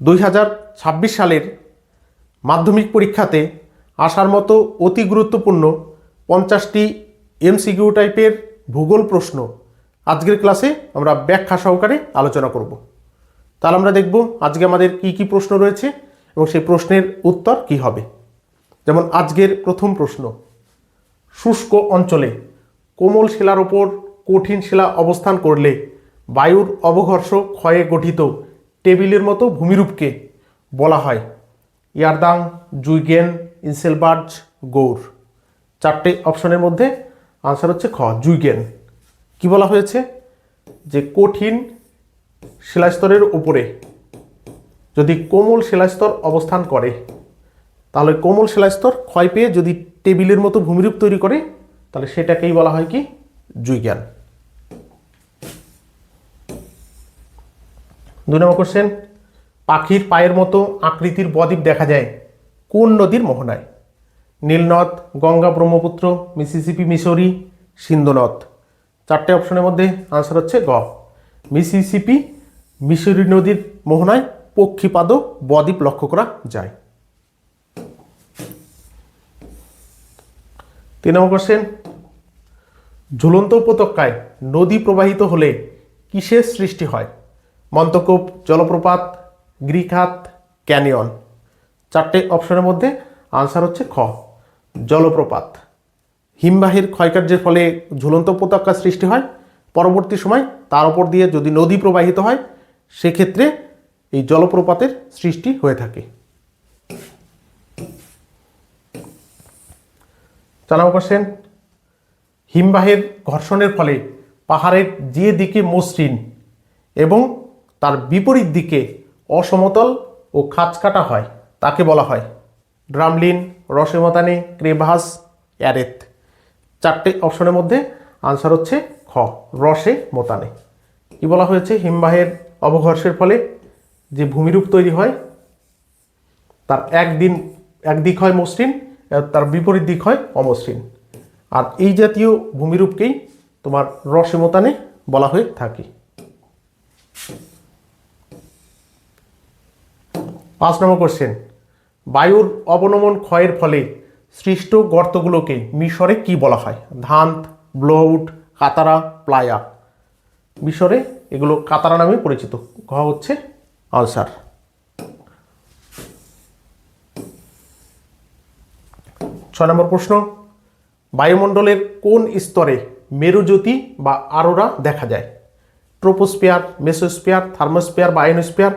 দুই হাজার ছাব্বিশ সালের মাধ্যমিক পরীক্ষাতে আসার মতো অতি গুরুত্বপূর্ণ পঞ্চাশটি এমসিকিউ টাইপের ভূগোল প্রশ্ন আজকের ক্লাসে আমরা ব্যাখ্যা সহকারে আলোচনা করব। তাহলে আমরা দেখব আজকে আমাদের কি কি প্রশ্ন রয়েছে এবং সেই প্রশ্নের উত্তর কি হবে। যেমন আজকের প্রথম প্রশ্ন, শুষ্ক অঞ্চলে কোমল শিলার ওপর কঠিন শিলা অবস্থান করলে বায়ুর অবঘর্ষ ক্ষয়ে গঠিত টেবিলের মতো ভূমিরূপকে বলা হয়। ইয়ারদাং, জুইগেন, ইনসেলবার্জ, গৌর। চারটে অপশনের মধ্যে আনসার হচ্ছে খ, জুইগেন। কি বলা হয়েছে? যে কঠিন শিলাস্তরের উপরে যদি কোমল শিলাস্তর অবস্থান করে, তাহলে কোমল শিলাস্তর ক্ষয় পেয়ে যদি টেবিলের মতো ভূমিরূপ তৈরি করে, তাহলে সেটাকেই বলা হয় কি? জুইজ্ঞান দুই নম্বর কোশ্চেন পাখির পায়ের মতো আকৃতির বদ্বীপ দেখা যায় কোন নদীর মোহনায়? নীলনদ, গঙ্গা ব্রহ্মপুত্র, মিসিসিপি, মিসরি সিন্ধু নদ চারটে অপশনের মধ্যে আনসার হচ্ছে গ। মিসিসিপি, মিসরি নদীর মোহনায় পক্ষীপাদ বদ্বীপ লক্ষ্য করা যায়। তিন নম্বর কোশ্চেন ঝুলন্ত উপত্যকায় নদী প্রবাহিত হলে কিসের সৃষ্টি হয়? মন্তকূপ, জলপ্রপাত, গ্রিখাত, ক্যানিয়ন। চারটে অপশনের মধ্যে আনসার হচ্ছে খ, জলপ্রপাত। হিমবাহের ক্ষয়কার্যের ফলে ঝুলন্ত উপত্যকা সৃষ্টি হয়। পরবর্তী সময় তার উপর দিয়ে যদি নদী প্রবাহিত হয়, সেক্ষেত্রে এই জলপ্রপাতের সৃষ্টি হয়ে থাকে। নম্বর কোশ্চেন, হিমবাহের ঘর্ষণের ফলে পাহাড়ের যে দিকে মসৃণ এবং তার বিপরীত দিকে অসমতল ও খাঁচ কাটা হয়, তাকে বলা হয় ড্রামলিন, রসেমতানে, ক্রেভাস অ্যারেত চারটে অপশনের মধ্যে আনসার হচ্ছে খ রসে মতানে কি বলা হয়েছে? হিমবাহের অবঘর্ষের ফলে যে ভূমিরূপ তৈরি হয়, তার একদিন, একদিক হয় মসৃণ তার বিপরীত দিক হয় অমসৃণ। আর এই জাতীয় ভূমিরূপকেই তোমার রসেমতানে বলা হয়ে থাকে। পাঁচ নম্বর কোশ্চেন বায়ুর অবনমন ক্ষয়ের ফলে সৃষ্ট গর্তগুলোকে মিশরে কি বলা হয়? Dhand blowout Qattara, playa. মিশরে এগুলো কাতারা নামে পরিচিত। ঘ হচ্ছে আলসার ছয় নম্বর প্রশ্ন, বায়ুমণ্ডলের কোন স্তরে মেরুজ্যোতি বা আরোরা দেখা যায়? ট্রোপোস্পিয়ার মেসোস্পিয়ার থার্মোস্পিয়ার বা আয়নোস্পিয়ার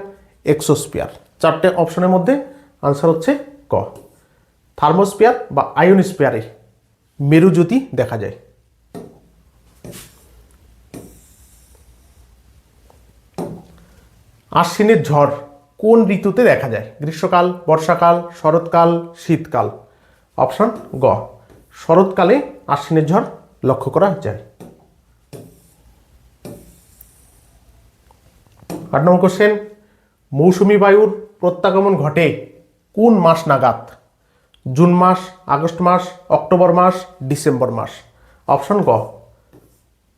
এক্সোস্পিয়ার চারটে অপশনের মধ্যে আনসার হচ্ছে ক। থার্মোস্পিয়ার বা আয়োনোস্পিয়ারে মেরুজ্যোতি দেখা যায়। আশ্বিনের ঝড় কোন ঋতুতে দেখা যায়? গ্রীষ্মকাল, বর্ষাকাল, শরৎকাল, শীতকাল। অপশন গ। শরৎকালে আশ্বিনের ঝড় লক্ষ্য করা যায়। আট নম্বর কোশ্চেন মৌসুমি বায়ুর প্রত্যাগমন ঘটে কোন মাস নাগাদ? জুন মাস, আগস্ট মাস, অক্টোবর মাস, ডিসেম্বর মাস। অপশন গ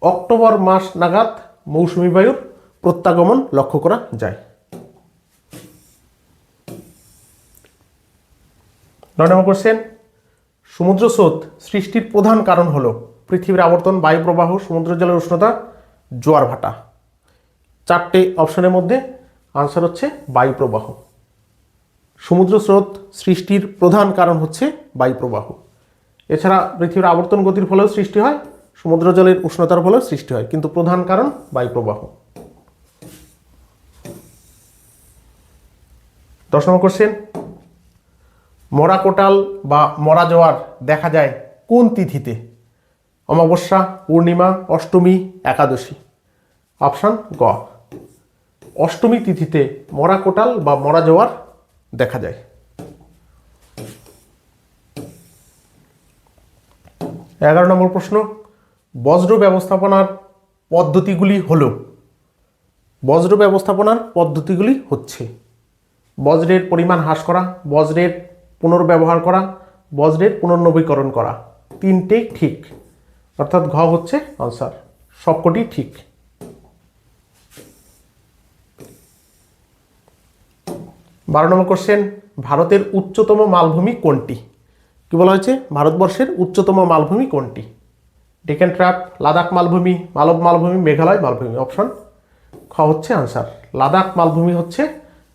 অক্টোবর মাস নাগাদ মৌসুমি বায়ুর প্রত্যাগমন লক্ষ্য করা যায়। নয় নম্বর কোশ্চেন সমুদ্র স্রোত সৃষ্টির প্রধান কারণ হলো পৃথিবীর আবর্তন বায়ু প্রবাহ সমুদ্র জলের উষ্ণতা, জোয়ার ভাটা। চারটে অপশনের মধ্যে আনসার হচ্ছে বায়ু প্রবাহ সমুদ্র স্রোত সৃষ্টির প্রধান কারণ হচ্ছে বায়ুপ্রবাহ। এছাড়া পৃথিবীর আবর্তন গতির ফলেও সৃষ্টি হয় সমুদ্র জলের উষ্ণতার ফলেও সৃষ্টি হয়, কিন্তু প্রধান কারণ বায়ুপ্রবাহ। দশ নম্বর কোশ্চেন মরা কোটাল বা মরা জোয়ার দেখা যায় কোন তিথিতে? অমাবস্যা, পূর্ণিমা, অষ্টমী, একাদশী। অপশান গ। অষ্টমী তিথিতে মরা কোটাল বা মরা জোয়ার দেখা যায়। এগারো নম্বর প্রশ্ন, বজ্র ব্যবস্থাপনার পদ্ধতিগুলি হল। বজ্র ব্যবস্থাপনার পদ্ধতিগুলি হচ্ছে, বজ্রের পরিমাণ হ্রাস করা, বজ্রের পুনর্ব্যবহার করা, বজ্রের পুনর্নবীকরণ করা। তিনটেই ঠিক। অর্থাৎ ঘ হচ্ছে আনসার সবকটি ঠিক। বারো নম্বর কোশ্চেন ভারতের উচ্চতম মালভূমি কোনটি? কি বলা হয়েছে? ভারতবর্ষের উচ্চতম মালভূমি কোনটি? ডেকেন ট্র্যাপ লাদাখ মালভূমি মালব মালভূমি মেঘালয় মালভূমি। অপশন খ হচ্ছে আনসার লাদাখ মালভূমি হচ্ছে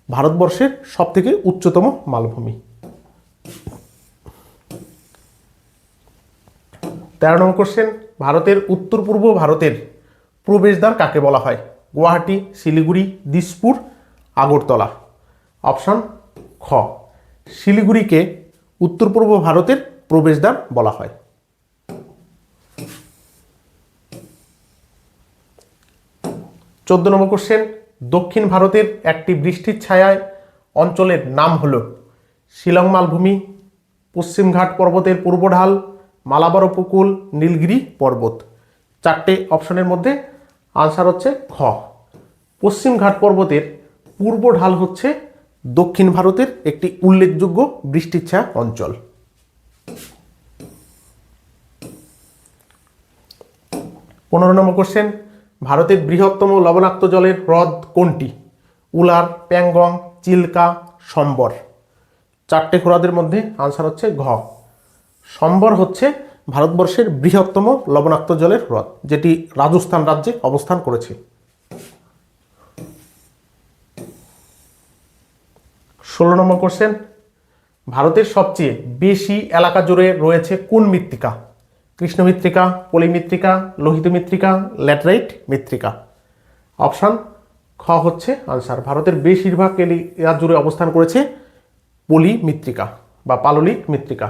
ভারতবর্ষের সবথেকে উচ্চতম মালভূমি। তেরো নম্বর কোশ্চেন ভারতের উত্তর পূর্ব ভারতের প্রবেশদ্বার কাকে বলা হয়? গুয়াহাটি, শিলিগুড়ি, দিসপুর, আগরতলা। অপশন খ। শিলিগুড়িকে উত্তর পূর্ব ভারতের প্রবেশদ্বার বলা হয়। চোদ্দ নম্বর কোশ্চেন দক্ষিণ ভারতের একটি বৃষ্টির ছায়ায় অঞ্চলের নাম হল শিলং মালভূমি, পশ্চিমঘাট পর্বতের পূর্ব ঢাল মালাবার উপকূল, নীলগিরি পর্বত। চারটে অপশনের মধ্যে আনসার হচ্ছে খ পশ্চিমঘাট পর্বতের পূর্ব ঢাল হচ্ছে দক্ষিণ ভারতের একটি উল্লেখযোগ্য বৃষ্টির ছায়া অঞ্চল। পনেরো নম্বর কোশ্চেন ভারতের বৃহত্তম লবণাক্ত জলের হ্রদ কোনটি? উলার, প্যাংগং, চিল্কা, সম্বর। চারটে হ্রদের মধ্যে আনসার হচ্ছে ঘ। সম্বর হচ্ছে ভারতবর্ষের বৃহত্তম লবণাক্ত জলের হ্রদ, যেটি রাজস্থান রাজ্যে অবস্থান করেছে। ষোলো নম্বর কোশ্চেন ভারতের সবচেয়ে বেশি এলাকা জুড়ে রয়েছে কোন মৃত্তিকা? কৃষ্ণ মৃত্তিকা, পলি মৃত্তিকা, লোহিত মৃত্তিকা, ল্যাটেরাইট মৃত্তিকা? অপশান খ হচ্ছে আনসার ভারতের বেশিরভাগ এরিয়া জুড়ে অবস্থান করেছে পলি মৃত্তিকা বা পাললিক মৃত্তিকা।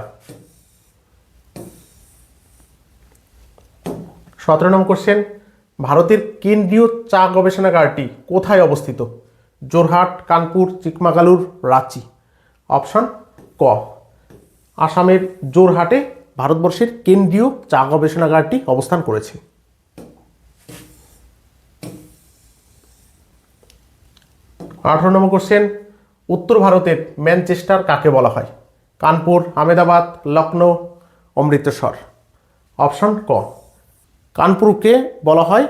সতেরো নম্বর কোশ্চেন ভারতের কেন্দ্রীয় চা গবেষণাগারটি কোথায় অবস্থিত? জোরহাট কানপুর চিকমাগালুর রাঁচি অপশন ক। আসামের জোরহাটে ভারতবর্ষের কেন্দ্রীয় চা গবেষণাগারটি অবস্থান করেছে। আঠারো নম্বর কোশ্চেন উত্তর ভারতের ম্যানচেস্টার কাকে বলা হয়? কানপুর আমেদাবাদ লখনৌ, অমৃতসর। অপশন ক। কানপুরকে বলা হয়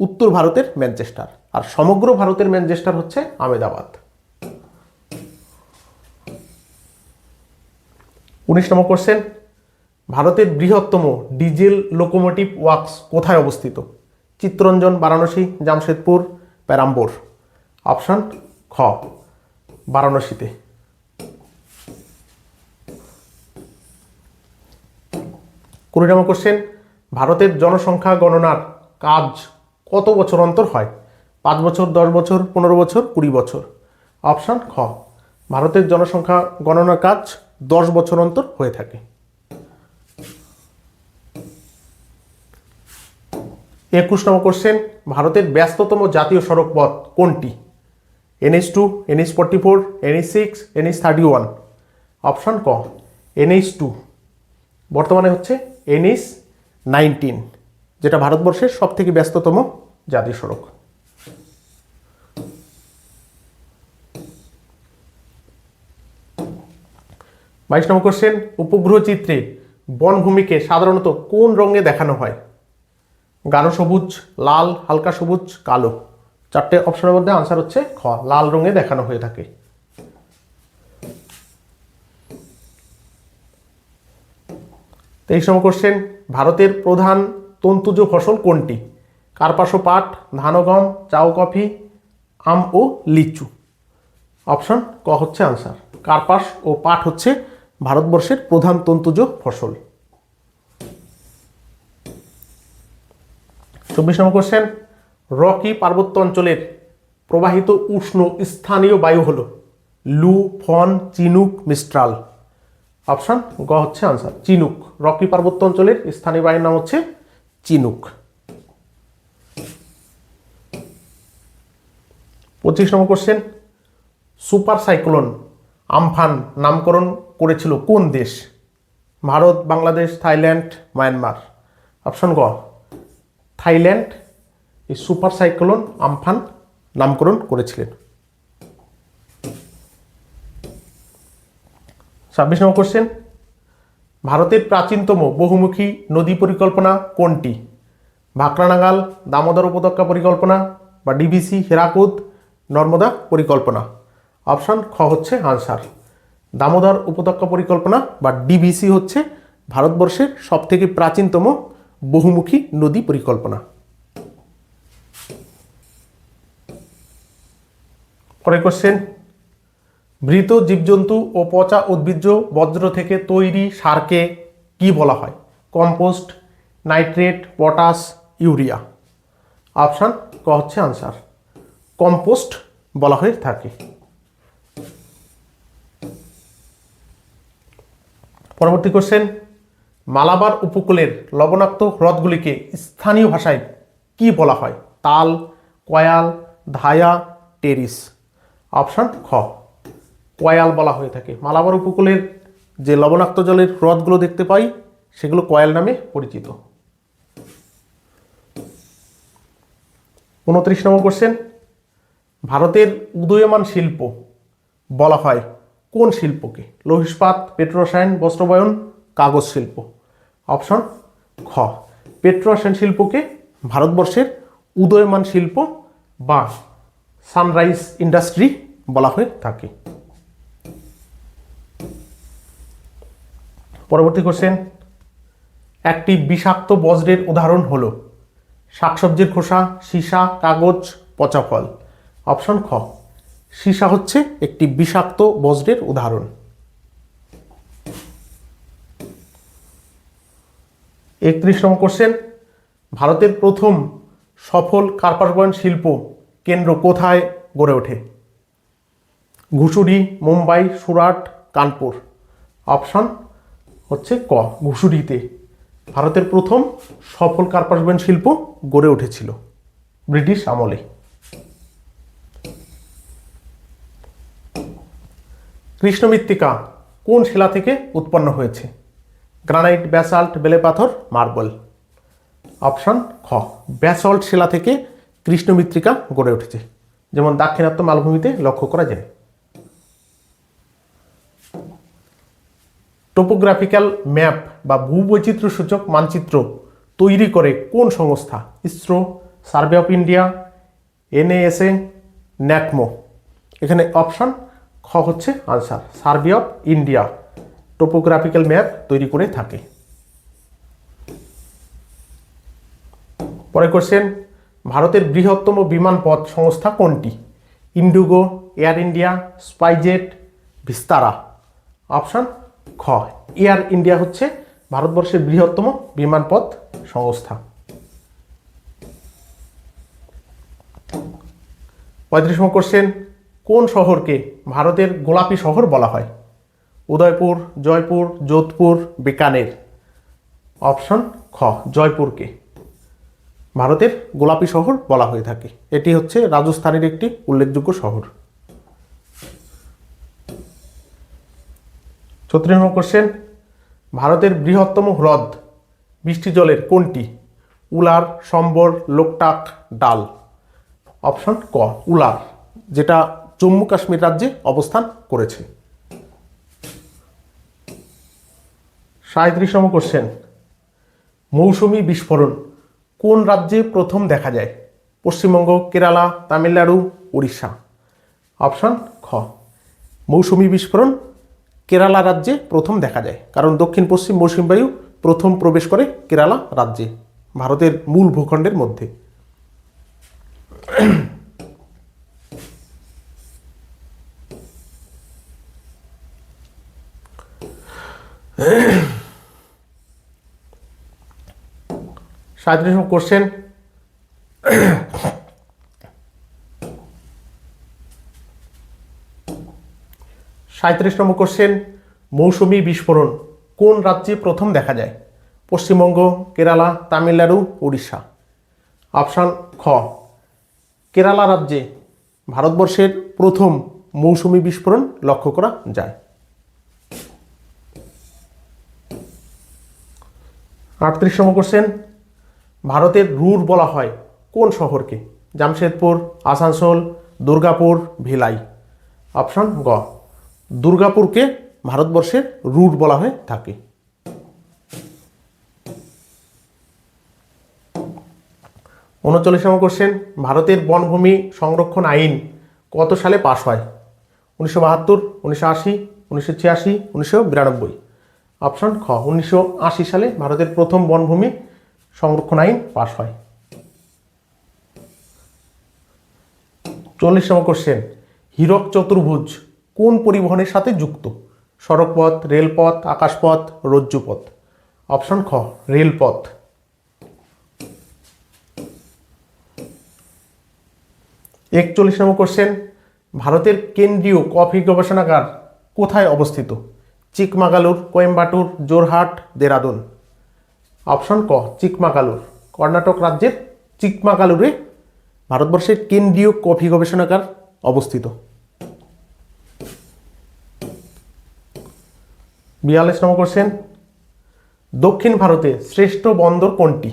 উত্তর ভারতের ম্যানচেস্টার। আর সমগ্র ভারতের ম্যানচেস্টার হচ্ছে আমেদাবাদ। উনিশ নম্বর কোশ্চেন ভারতের বৃহত্তম ডিজেল লোকোমোটিভ ওয়ার্কস কোথায় অবস্থিত? চিত্তরঞ্জন, বারাণসী, জামশেদপুর প্যারাম্বোর অপশন খ, বারাণসীতে। কুড়ি নম্বর কোশ্চেন ভারতের জনসংখ্যা গণনার কাজ কত বছর অন্তর হয়? পাঁচ বছর, দশ বছর, পনেরো বছর, কুড়ি বছর। অপশান খ। ভারতের জনসংখ্যা গণনার কাজ দশ বছর অন্তর হয়ে থাকে। একুশ নম্বর কোশ্চেন ভারতের ব্যস্ততম জাতীয় সড়ক পথ কোনটি? NH two NH forty four NH six NH thirty one option ক। এনএইচ টু বর্তমানে হচ্ছে এনএইচ নাইনটিন যেটা ভারতবর্ষের সবথেকে ব্যস্ততম জাতীয় সড়ক। বাইশ নম্বর কোশ্চেন উপগ্রহ চিত্রে বনভূমিকে সাধারণত কোন রঙে দেখানো হয়? গাঢ় সবুজ, লাল, হালকা সবুজ, কালো। চারটে অপশনের মধ্যে আনসার হচ্ছে খ, লাল রঙে দেখানো হয়ে থাকে। তেইশ নম্বর কোশ্চেন ভারতের প্রধান তন্তুজ ফসল কোনটি? কার্পাসো পাট, ধান ও গম চাও কফি, আম ও লিচু। অপশন ক হচ্ছে আনসার কার্পাস ও পাট হচ্ছে ভারতবর্ষের প্রধান তন্তুজ ফসল। চব্বিশ নম্বর কোশ্চেন রকি পার্বত্য অঞ্চলের প্রবাহিত উষ্ণ স্থানীয় বায়ু হল লু, ফন, চিনুক, মিস্ট্রাল। অপশান গ হচ্ছে আনসার চিনুক। রকি পার্বত্য অঞ্চলের স্থানীয় বায়ুর নাম হচ্ছে চিনুক। পঁচিশ নম্বর কোশ্চেন সুপার সাইক্লোন আমফান নামকরণ করেছিল কোন দেশ? Bharat, Bangladesh, Thailand, Myanmar. Option গ। থাইল্যান্ড এই সুপার সাইক্লোন আমফান নামকরণ করেছিলেন। ছাব্বিশ নম্বর কোশ্চেন ভারতের প্রাচীনতম বহুমুখী নদী পরিকল্পনা কোনটি? ভাকরানাগাল, দামোদর উপত্যকা পরিকল্পনা বা ডিবিসি, হেরাকুদ, নর্মদা পরিকল্পনা। অপশান খ হচ্ছে আনসার। দামোদর উপত্যকা পরিকল্পনা বা ডিবিসি হচ্ছে ভারতবর্ষের সবথেকে প্রাচীনতম বহুমুখী নদী পরিকল্পনা। পরের কোশ্চেন মৃত জীবজন্তু ও পচা উদ্ভিজ্জ বজ্র থেকে তৈরি সারকে কি বলা হয়? Compost, nitrate, potash, urea. Option ক হচ্ছে আনসার। কম্পোস্ট বলা হয়ে থাকে। পরবর্তী কোশ্চেন মালাবার উপকূলের লবণাক্ত হ্রদগুলিকে স্থানীয় ভাষায় কি বলা হয়? তাল, কয়াল, ধায়া, টেরিস। অপশান খ, কয়াল বলা হয়ে থাকে। মালাবার উপকূলের যে লবণাক্ত জলের হ্রদগুলো দেখতে পাই, সেগুলো কয়াল নামে পরিচিত। উনত্রিশ নম্বর কোশ্চেন ভারতের উদয়মান শিল্প বলা হয় কোন শিল্পকে? লৌহ ইস্পাত পেট্রোরসায়ন, বস্ত্রবয়ন, কাগজ শিল্প। অপশন খ পেট্রোরসায়ন শিল্পকে ভারতবর্ষের উদয়মান শিল্প বা সানরাইজ ইন্ডাস্ট্রি বলা হয়ে থাকে। পরবর্তী কোশ্চেন একটি বিষাক্ত বজ্রের উদাহরণ হলো, শাকসবজির খোসা, সীসা, কাগজ, পচা ফল। অপশন খ। সীসা হচ্ছে একটি বিষাক্ত বজ্রের উদাহরণ। একত্রিশ নম্বর কোশ্চেন ভারতের প্রথম সফল কার্পাসবয়ন শিল্প কেন্দ্র কোথায় গড়ে ওঠে? ঘুষুরি, মুম্বাই, সুরাট, কানপুর। অপশন হচ্ছে ক, ঘুষুরিতে। ভারতের প্রথম সফল কার্পাসবয়ন শিল্প গড়ে উঠেছিল ব্রিটিশ আমলে। কৃষ্ণমৃত্তিকা কোন শিলা থেকে উৎপন্ন হয়েছে? গ্রানাইট, ব্যাসাল্ট, বেলে পাথর, মার্বল। অপশন খ। ব্যাসল্ট শিলা থেকে কৃষ্ণমৃত্তিকা গড়ে উঠেছে। যেমন দাক্ষিণাত্য মালভূমিতে লক্ষ্য করা যায়। টোপোগ্রাফিক্যাল ম্যাপ বা ভূবৈচিত্র্য সূচক মানচিত্র তৈরি করে কোন সংস্থা? ISRO, survey of India, NASA, ন্যাকমো। এখানে অপশন খ হচ্ছে answer. Survey of India. Topographical map তৈরি করে থাকে। পরে কোশ্চেন ভারতের বৃহত্তম বিমানপথ সংস্থা কোনটি? IndiGo, Air India, SpiceJet, Vistara. Option খ এয়ার ইন্ডিয়া হচ্ছে ভারতবর্ষের বৃহত্তম বিমানপথ সংস্থা। পঁয়ত্রিশ নম্বর কোশ্চেন কোন শহরকে ভারতের গোলাপি শহর বলা হয়? উদয়পুর, জয়পুর, যোধপুর, বিকানের। অপশন খ, জয়পুরকে। ভারতের গোলাপি শহর বলা হয়ে থাকে। এটি হচ্ছে রাজস্থানের একটি উল্লেখযোগ্য শহর। ছত্রিশ নম্বর কোশ্চেন ভারতের বৃহত্তম হ্রদ বৃষ্টি জলের কোনটি? উলার, সম্বর, লোকটাক, ডাল। অপশন ক, উলার, যেটা জম্মু কাশ্মীর রাজ্যে অবস্থান করেছে। সাঁত্রিশ নম্বর কোশ্চেন মৌসুমি বিস্ফোরণ। কোন রাজ্যে প্রথম দেখা যায়? পশ্চিমবঙ্গ, কেরালা, তামিলনাড়ু উড়িষ্যা অপশন খ। মৌসুমি বিস্ফোরণ। কেরালা রাজ্যে প্রথম দেখা যায়। কারণ দক্ষিণ পশ্চিম মৌসুমী বায়ু প্রথম প্রবেশ করে কেরালা রাজ্যে। ভারতের মূল ভূখণ্ডের মধ্যে। সাঁত্রিশ কোশ্চেন সাঁত্রিশ নম্বর কোশ্চেন মৌসুমি বিস্ফোরণ, কোন রাজ্যে প্রথম দেখা যায়? পশ্চিমবঙ্গ, কেরালা, তামিলনাড়ু, উড়িষ্যা। অপশান খ, কেরালা রাজ্যে ভারতবর্ষের প্রথম মৌসুমি বিস্ফোরণ লক্ষ্য করা যায়। আটত্রিশ নম্বর কোশ্চেন ভারতের রুর বলা হয় কোন শহরকে? জামশেদপুর, আসানসোল, দুর্গাপুর, ভিলাই। অপশন গ। দুর্গাপুরকে ভারতবর্ষের রুট বলা হয়ে থাকে। উনচল্লিশ নম্বর কোশ্চেন ভারতের বনভূমি সংরক্ষণ আইন কত সালে পাশ হয়? উনিশশো বাহাত্তর, উনিশশো আশি, উনিশশো ছিয়াশি, উনিশশো বিরানব্বই। অপশন খ উনিশশো আশি সালে ভারতের প্রথম বনভূমি সংরক্ষণ আইন পাশ হয়। চল্লিশ নম্বর কোশ্চেন হীরক চতুর্ভুজ কোন পরিবহনের সাথে যুক্ত? সড়কপথ, রেলপথ, আকাশপথ, রজ্জুপথ। অপশন খ রেলপথ। একচল্লিশ নম্বর কোশ্চেন ভারতের কেন্দ্রীয় কফি গবেষণাগার কোথায় অবস্থিত? চিকমাগালুর, কোয়েম্বাটুর, জোরহাট, দেরাদুন। অপশন ক, চিকমাগালুর। কর্ণাটক রাজ্যের চিকমাগালুরে ভারতবর্ষের কেন্দ্রীয় কফি গবেষণাগার অবস্থিত। বিয়াল্লিশ নম্বর কোশ্চেন। দক্ষিণ ভারতে শ্রেষ্ঠ বন্দর কোনটি?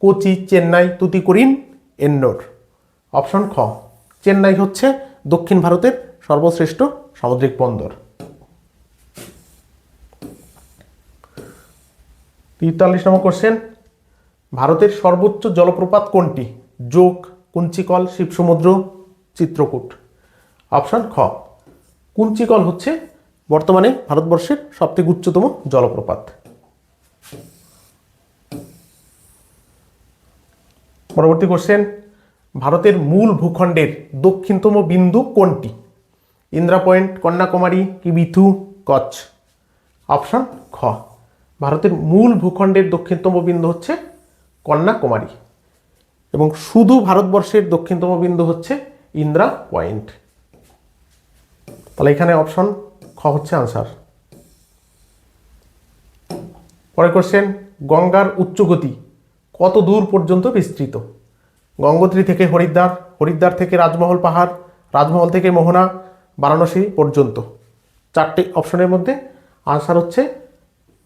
কোচি, চেন্নাই, তুতিকোরিন, এন্নোর। অপশন খ, চেন্নাই হচ্ছে দক্ষিণ ভারতের সর্বশ্রেষ্ঠ সামুদ্রিক বন্দর। তেতাল্লিশ নম্বর কোশ্চেন ভারতের সর্বোচ্চ জলপ্রপাত কোনটি? যোগ, কুঞ্চিকল, শিবসমুদ্র, চিত্রকূট। অপশন খ, কুঞ্চিকল হচ্ছে বর্তমানে ভারতবর্ষের সবথেকে উচ্চতম জলপ্রপাত। পরবর্তী কোশ্চেন ভারতের মূল ভূখণ্ডের দক্ষিণতম বিন্দু কোনটি? ইন্দ্রা পয়েন্ট, কন্যাকুমারী কিবিথু কচ্ছ। অপশন খ ভারতের মূল ভূখণ্ডের দক্ষিণতম বিন্দু হচ্ছে কন্যাকুমারী এবং শুধু ভারতবর্ষের দক্ষিণতম বিন্দু হচ্ছে ইন্দ্রা পয়েন্ট। তাহলে এখানে অপশন খ হচ্ছে আনসার পরের কোশ্চেন গঙ্গার উচ্চগতি কত দূর পর্যন্ত বিস্তৃত? গঙ্গোত্রী থেকে হরিদ্বার হরিদ্বার থেকে রাজমহল পাহাড়, রাজমহল থেকে মোহনা, বারাণসী পর্যন্ত। চারটি অপশনের মধ্যে আনসার হচ্ছে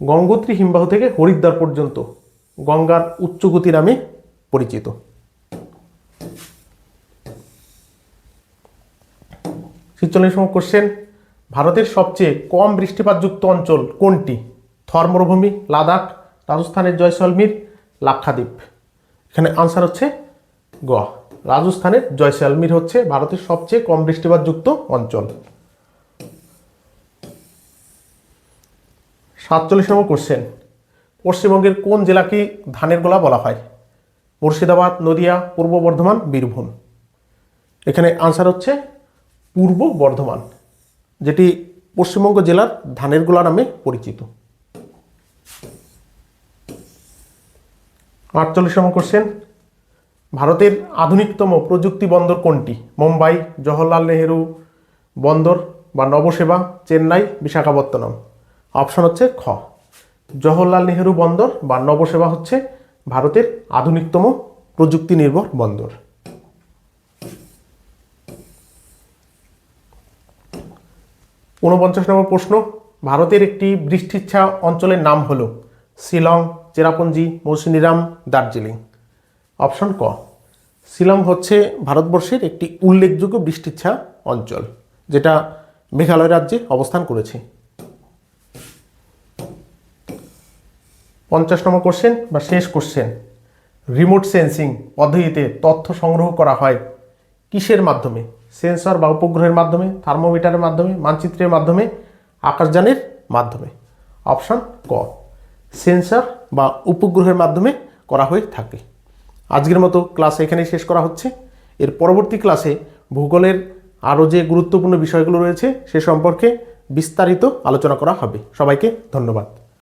গঙ্গোত্রী হিমবাহ থেকে হরিদ্বার পর্যন্ত গঙ্গার উচ্চগতি নামে পরিচিত। ছিচল্লিশ নম্বর কোশ্চেন ভারতের সবচেয়ে কম বৃষ্টিপাতযুক্ত অঞ্চল কোনটি? থর মরুভূমি লাদাখ, রাজস্থানের জয়সলমীর, লাক্ষাদ্বীপ। এখানে আনসার হচ্ছে গ। রাজস্থানের জয়সলমীর হচ্ছে ভারতের সবচেয়ে কম বৃষ্টিপাতযুক্ত অঞ্চল। সাতচল্লিশ নম্বর কোশ্চেন পশ্চিমবঙ্গের কোন জেলাকে ধানের গোলা বলা হয়? মুর্শিদাবাদ, নদিয়া, পূর্ব বর্ধমান, বীরভূম। এখানে আনসার হচ্ছে পূর্ব বর্ধমান, যেটি পশ্চিমবঙ্গ জেলার ধানের গোলা নামে পরিচিত। আটচল্লিশ নম্বর কোশ্চেন ভারতের আধুনিকতম প্রযুক্তি বন্দর কোনটি? মুম্বাই, জওহরলাল নেহেরু বন্দর বা নবসেবা, চেন্নাই, বিশাখাপত্তনম। অপশন হচ্ছে খ। জওহরলাল নেহেরু বন্দর বা নবসেবা হচ্ছে ভারতের আধুনিকতম প্রযুক্তি নির্ভর বন্দর। ঊনপঞ্চাশ নম্বর প্রশ্ন, ভারতের একটি বৃষ্টিচ্ছা অঞ্চলের নাম হল শিলং, চেরাপুঞ্জি মৌসুনিরাম দার্জিলিং। অপশন ক, শিলং হচ্ছে ভারতবর্ষের একটি উল্লেখযোগ্য বৃষ্টিচ্ছা অঞ্চল, যেটা মেঘালয় রাজ্যে অবস্থান করেছে। পঞ্চাশ নম্বর কোশ্চেন বা শেষ কোশ্চেন রিমোট সেন্সিং পদ্ধতিতে তথ্য সংগ্রহ করা হয় কিসের মাধ্যমে? সেন্সর বা উপগ্রহের মাধ্যমে থার্মোমিটারের মাধ্যমে, মানচিত্রের মাধ্যমে, আকাশযানের মাধ্যমে। অপশান ক সেন্সর বা উপগ্রহের মাধ্যমে করা হয়ে থাকে। আজকের মতো ক্লাস এখানেই শেষ করা হচ্ছে। এর পরবর্তী ক্লাসে ভূগোলের আরও যে গুরুত্বপূর্ণ বিষয়গুলো রয়েছে সে সম্পর্কে বিস্তারিত আলোচনা করা হবে। সবাইকে ধন্যবাদ।